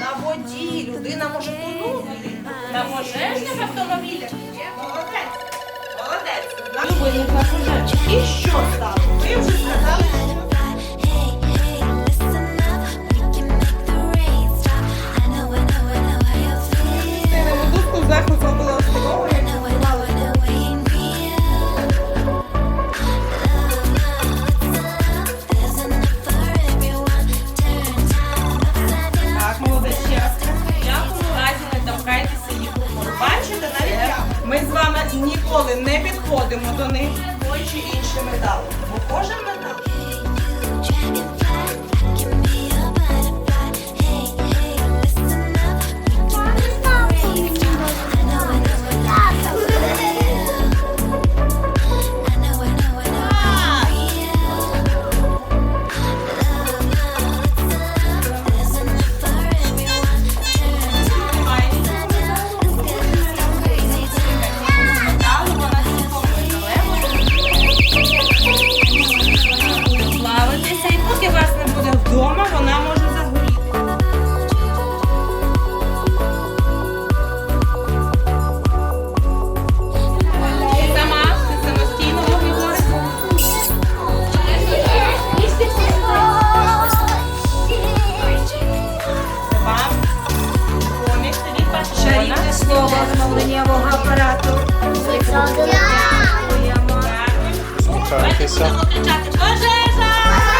На воді людина може тонути. На пожежних автомобілях. Молодець. Молодець. На виникла. І що стало? Бачите, навіть я. Ми з вами ніколи не підходимо до них той чи інший метал. Бо кожен метал. Нового змовленнєвого апарату. Слухайтеся. Слухайтеся. Пожежа!